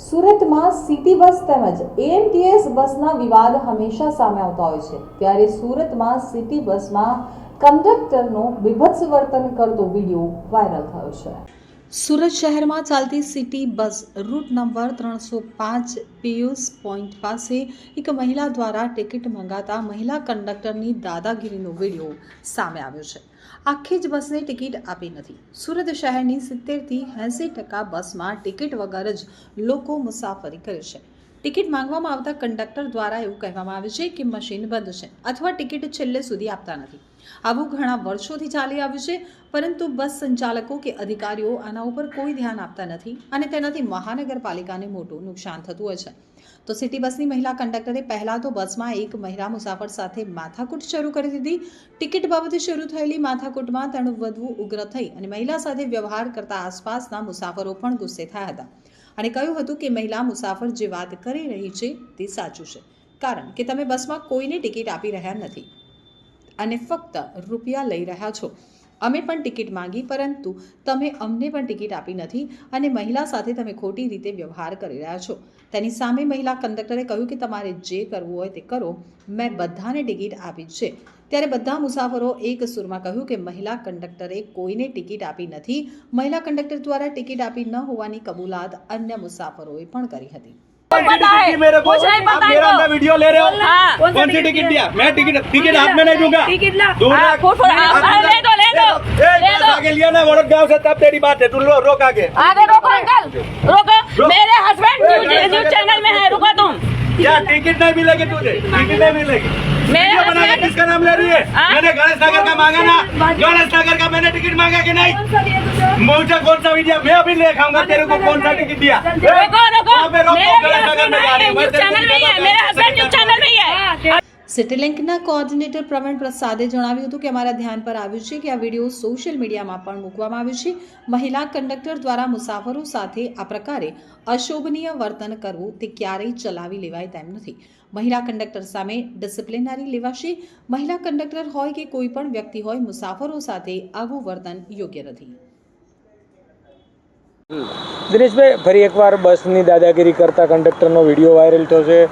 સુરતમાં city bus તેમજ AMTS બસના વિવાદ હંમેશા સામે આવતા હોય છે. ત્યારે સુરતમાં સિટી બસમાં કંડક્ટરનો બીભત્સ વર્તન કરતો વીડિયો વાયરલ થયો છે. સુરત શહેરમાં ચાલતી સિટી બસ રૂટ નંબર ત્રણસો પાંચ પિયુસ પોઈન્ટ પાસે એક મહિલા દ્વારા ટિકિટ મંગાતા મહિલા કંડક્ટરની દાદાગીરીનો વીડિયો સામે આવ્યો છે. આખી જ બસને ટિકિટ આપી નથી. સુરત શહેરની સિત્તેરથી એંસી ટકા બસમાં ટિકિટ વગર જ લોકો મુસાફરી કરે છે. ટિકિટ માંગવામાં આવતા કંડક્ટર દ્વારા એવું કહેવામાં આવે છે કે મશીન બંધ છે અથવા ટિકિટ છેલ્લે સુધી આપતા નથી. આવું ઘણા વર્ષોથી ચાલી આવ્યું છે, પરંતુ બસ સંચાલકો કે અધિકારીઓ આના ઉપર કોઈ ધ્યાન આપતા નથી અને તેનાથી મહાનગરપાલિકાને મોટું નુકસાન થતું હોય છે. તો સિટી બસની મહિલા કંડક્ટરે પહેલાં તો બસમાં એક મહિલા મુસાફર સાથે માથાકૂટ શરૂ કરી દીધી. ટિકિટ બાબતે શરૂ થયેલી માથાકૂટમાં તેનું વધુ ઉગ્ર થઈ અને મહિલા સાથે વ્યવહાર કરતા આસપાસના મુસાફરો પણ ગુસ્સે થયા હતા. અને કહ્યું હતું કે મહિલા મુસાફર જે વાત કરી રહી છે તે સાચું છે. કારણ કે તમે બસમાં કોઈને ટિકિટ આપી રહ્યા નથી. અને ફક્ત રૂપિયા લઈ રહ્યા છો. અમે પણ ટિકિટ માંગી પરંતુ તમે અમને પણ ટિકિટ આપી નથી અને મહિલા સાથે તમે ખોટી રીતે વ્યવહાર કરી રહ્યા છો તેની સામે મહિલા કંડક્ટરે કહ્યું કે તમારે જે કરવું હોય તે કરો મેં બધાને ટિકિટ આપી જ છે ત્યારે બધા મુસાફરો એક સુરમાં કહ્યું કે મહિલા કંડક્ટરે કોઈને ટિકિટ આપી નથી મહિલા કંડક્ટર દ્વારા ટિકિટ આપી ન હોવાની કબૂલાત અન્ય મુસાફરોએ પણ કરી હતી कौन सी पता है टिकट दी मेरे को कुछ नहीं आप पता है मेरा तो। अंदर वीडियो ले रहे हो हाँ। कौन सी टिकट दिया मैं टिकट टिकट हाथ में नहीं दूंगा टिकट ला दो हाँ, लाख- फुट फुट हाँ, हाथ हाँ, में- ले दो ले दो ए, ले बस दो आगे लिया ना वड़ोद गांव से तब तेरी बात है तू लो रोक आगे आगे रोको अंकल रोको रो- मेरे हस्बैंड ए, न्यूज मैं- न्यूज चैनल में है रुको तुम क्या टिकट नहीं मिलेगी तुझे टिकट नहीं मिलेगी मेरे वीडियो बना के husband- किसका नाम ले रही है हाँ? मैंने गणेश नगर का मांगा ना गणेश नगर का मैंने टिकट मांगा कि नहीं मुझे कौन सा वीडियो मैं अभी ले खाऊंगा तेरे को कौन सा टिकट दिया ए, रोको रोको वहाँ पे रोको, मेरे भी गणेश नगर हस्बैंड में जा रही है हूँ। मैं न्यूज तेरे को चैनल में ही है बताता मेरे સિટીલિંકના કોઓર્ડિનેટર પ્રવીણ પ્રસાદે જણાવ્યું હતું કે અમારા ધ્યાન પર આવ્યું છે કે આ વીડિયો સોશિયલ મીડિયામાં પણ મૂકવામાં આવ્યો છે. મહિલા કંડક્ટર દ્વારા મુસાફરો સાથે આ પ્રકારે અશોભનીય વર્તન કરવું તે ક્યારેય ચલાવી લેવાય તેમ નથી. મહિલા કંડક્ટર સામે ડિસિપ્લિનરી લેવાશે. મહિલા કંડક્ટર હોય કે કોઈ પણ વ્યક્તિ હોય, મુસાફરો સાથે આવું વર્તન યોગ્ય નથી. દિનેશભાઈ, ફરી એકવાર બસની દાદાગીરી કરતા કંડક્ટરનો વીડિયો વાયરલ થયો છે.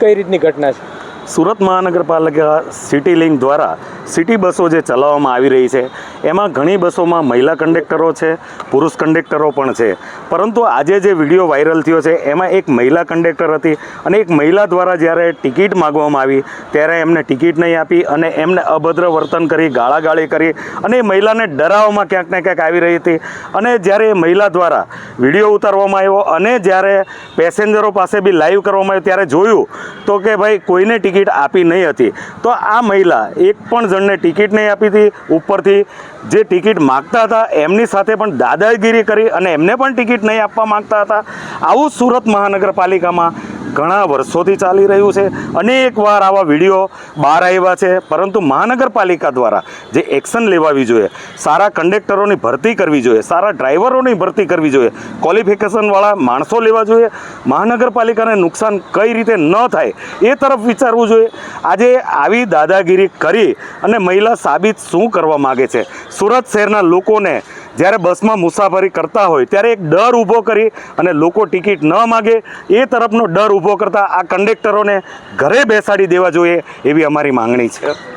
કઈ રીતની ઘટના છે? સુરત મહાનગરપાલિકા સિટી લિંક દ્વારા સિટી બસો જે ચલાવવામાં આવી રહી છે, એમાં ઘણી બસોમાં મહિલા કંડક્ટરો છે, પુરુષ કંડક્ટરો પણ છે. પરંતુ આજે જે વીડિયો વાયરલ થયો છે, એમાં એક મહિલા કંડક્ટર હતી અને એક મહિલા દ્વારા જ્યારે ટિકિટ માગવામાં આવી, ત્યારે એમને ટિકિટ નહીં આપી અને એમને અભદ્ર વર્તન કરી, ગાળાગાળી કરી અને એ મહિલાને ડરાવવામાં ક્યાંક ને ક્યાંક આવી રહી હતી. અને જ્યારે એ મહિલા દ્વારા વીડિયો ઉતારવામાં આવ્યો અને જ્યારે પેસેન્જરો પાસે બી લાઈવ કરવામાં આવ્યો, ત્યારે જોયું તો કે ભાઈ કોઈને ટિકિટ આપી નહીં હતી. તો આ મહિલા એક પણ જણને ટિકિટ નહીં આપી હતી. ઉપરથી જે ટિકિટ માગતા હતા, એમની સાથે પણ દાદાગીરી કરી અને એમને પણ ટિકિટ નહીં આપવા માગતા હતા. આવું સુરત મહાનગરપાલિકામાં ઘણા વર્ષોથી ચાલી રહ્યું છે. અનેક વાર આવા વીડિયો બહાર આવ્યા છે. પરંતુ મહાનગરપાલિકા દ્વારા જે એક્શન લેવાવી જોઈએ, સારા કંડક્ટરોની ભરતી કરવી જોઈએ, સારા ડ્રાઈવરોની ભરતી કરવી જોઈએ, ક્વોલિફિકેશનવાળા માણસો લેવા જોઈએ, મહાનગરપાલિકાને નુકસાન કઈ રીતે ન થાય એ તરફ વિચારવું જોઈએ. આજે આવી દાદાગીરી કરી અને મહિલા સાબિત શું કરવા માગે છે? સુરત શહેરના લોકોને જ્યારે બસમાં મુસાફરી કરતા હોય, ત્યારે એક ડર ઊભો કરી અને લોકો ટિકિટ ન માગે, એ તરફનો ડર ઊભો કરતા આ કંડક્ટરોને ઘરે બેસાડી દેવા જોઈએ એવી અમારી માંગણી છે.